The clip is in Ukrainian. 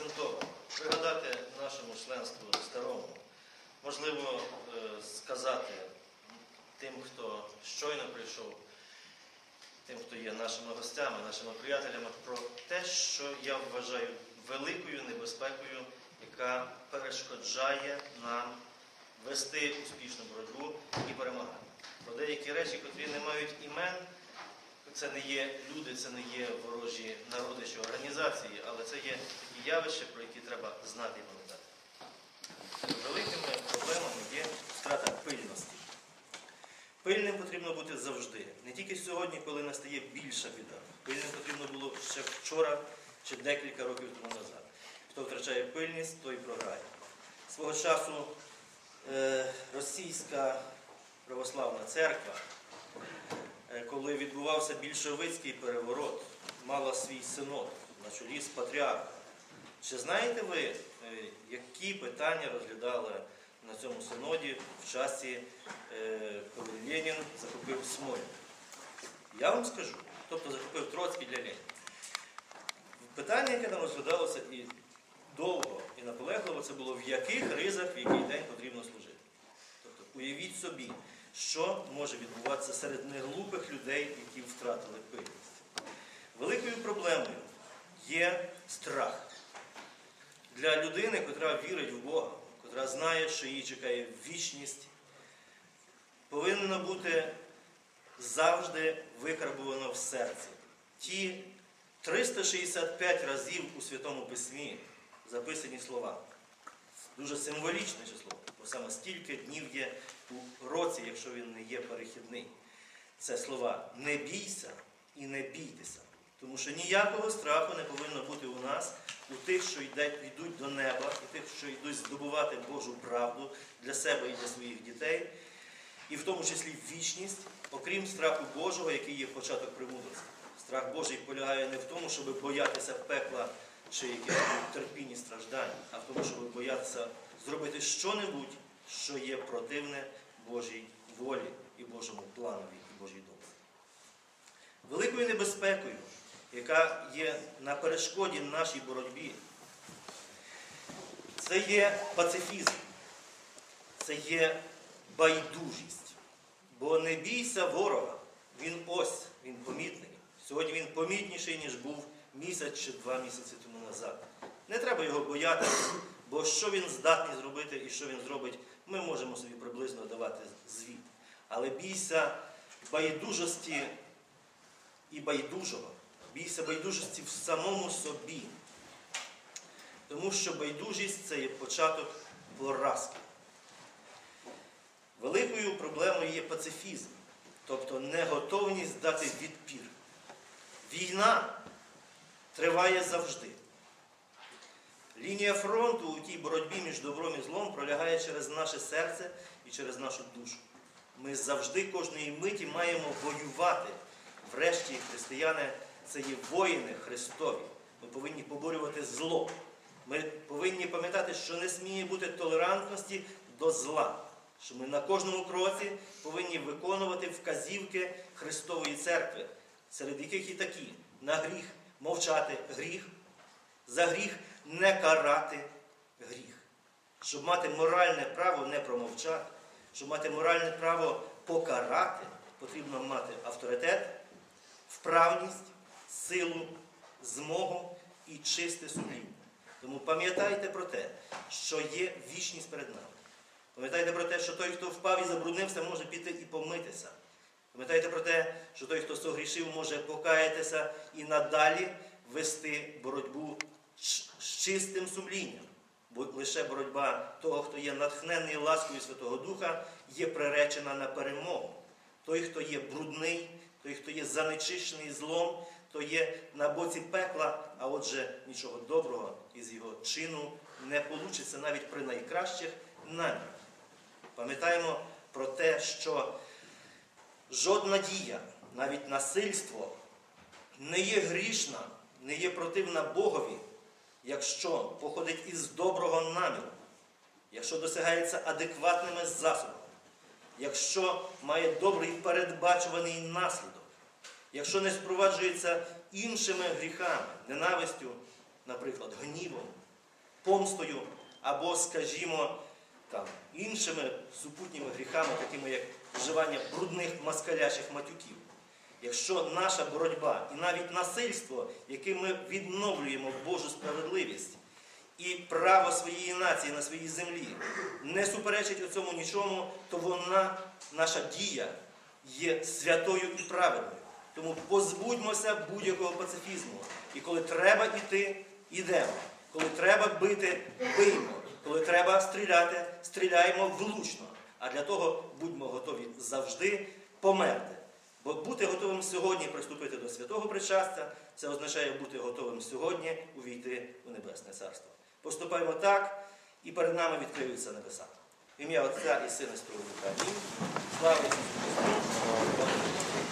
акцентовано. Пригадати нашому членству старому. Можливо, е, сказати тим, хто щойно прийшов, тим, хто є нашими гостями, нашими приятелями, про те, що я вважаю великою небезпекою, яка перешкоджає нам вести успішну боротьбу і перемагати. Про деякі речі, котрі не мають імен, це не є люди, це не є ворожі народи чи організації, але це є такі явища, про які треба знати і пам'ятати. Великими проблемами є втрата пильності. Пильним потрібно бути завжди. Не тільки сьогодні, коли настає більша біда. Пильним потрібно було ще вчора чи декілька років тому назад. Хто втрачає пильність, той програє. Свого часу е, російська православна церква, е, коли відбувався більшовицький переворот, мала свій синод на чолі з патріархом. Чи знаєте ви, е, які питання розглядали на цьому синоді в часі, е, коли Ленін захопив Смоль? Я вам скажу, тобто захопив Троцький для Леніна. Питання, яке там розглядалося і довго, і наполегливо, це було в яких ризах в який день потрібно служити. Тобто уявіть собі, що може відбуватися серед неглупих людей, які втратили пильність. Великою проблемою є страх. Для людини, котра вірить в Бога, котра знає, що її чекає вічність, повинно бути завжди викарбовано в серці. Ті 365 разів у Святому Письмі записані слова. Дуже символічне число, бо саме стільки днів є у році, якщо він не є перехідний. Це слова не бійся і не бійтеся. Тому що ніякого страху не повинно бути у нас, у тих, що йдуть до неба, у тих, що йдуть здобувати Божу правду для себе і для своїх дітей, і в тому числі вічність, окрім страху Божого, який є початок премудрості. Страх Божий полягає не в тому, щоб боятися пекла чи якихось терпінь і страждань, а в тому, щоб боятися зробити щонебудь, що є противне Божій волі і Божому планові і Божій думці. Великою небезпекою, яка є на перешкоді нашій боротьбі, це є пацифізм, це є байдужість. Бо не бійся ворога, він ось, він помітний. Сьогодні він помітніший, ніж був місяць чи два місяці тому назад. Не треба його боятися, бо що він здатний зробити і що він зробить, ми можемо собі приблизно давати звіт. Але бійся байдужості і байдужого. Бійся байдужості в самому собі. Тому що байдужість це є початок поразки. Великою проблемою є пацифізм, тобто неготовність дати відпір. Війна триває завжди. Лінія фронту у тій боротьбі між добром і злом пролягає через наше серце і через нашу душу. Ми завжди кожної миті маємо воювати. Врешті, християни це є воїни Христові. Ми повинні поборювати зло. Ми повинні пам'ятати, що не сміє бути толерантності до зла. Що ми на кожному кроці повинні виконувати вказівки Христової церкви, серед яких і такі на гріх мовчати гріх, за гріх не карати гріх. Щоб мати моральне право не промовчати, щоб мати моральне право покарати, потрібно мати авторитет, вправність, силу, змогу і чисте сумління. Тому пам'ятайте про те, що є вічність перед нами. Пам'ятайте про те, що той, хто впав і забруднився, може піти і помитися. Пам'ятайте про те, що той, хто согрішив, може покаятися і надалі вести боротьбу з чистим сумлінням. Бо лише боротьба того, хто є натхнений ласкою Святого Духа, є приречена на перемогу. Той, хто є брудний, той, хто є занечищений злом, то є на боці пекла, а отже, нічого доброго із його чину не получиться навіть при найкращих намірах. Пам'ятаємо про те, що жодна дія, навіть насильство, не є грішна, не є противна Богові, якщо походить із доброго наміру, якщо досягається адекватними засобами, якщо має добрий передбачуваний наслідок, якщо не спроваджується іншими гріхами, ненавистю, наприклад, гнівом, помстою або, скажімо, там, іншими супутніми гріхами, такими як вживання брудних москалячих матюків. Якщо наша боротьба і навіть насильство, яким ми відновлюємо Божу справедливість і право своєї нації на своїй землі, не суперечить у цьому нічому, то вона, наша дія, є святою і праведною. Тому позбудьмося будь-якого пацифізму. І коли треба йти, йдемо. Коли треба бити, биймо. Коли треба стріляти, стріляємо влучно. А для того будьмо готові завжди померти. Бо бути готовим сьогодні приступити до святого причастя, це означає бути готовим сьогодні увійти у Небесне Царство. Поступаємо так, і перед нами відкриються небеса. Ім'я Отця і Сина. Амінь. Слава Ісусу Христу!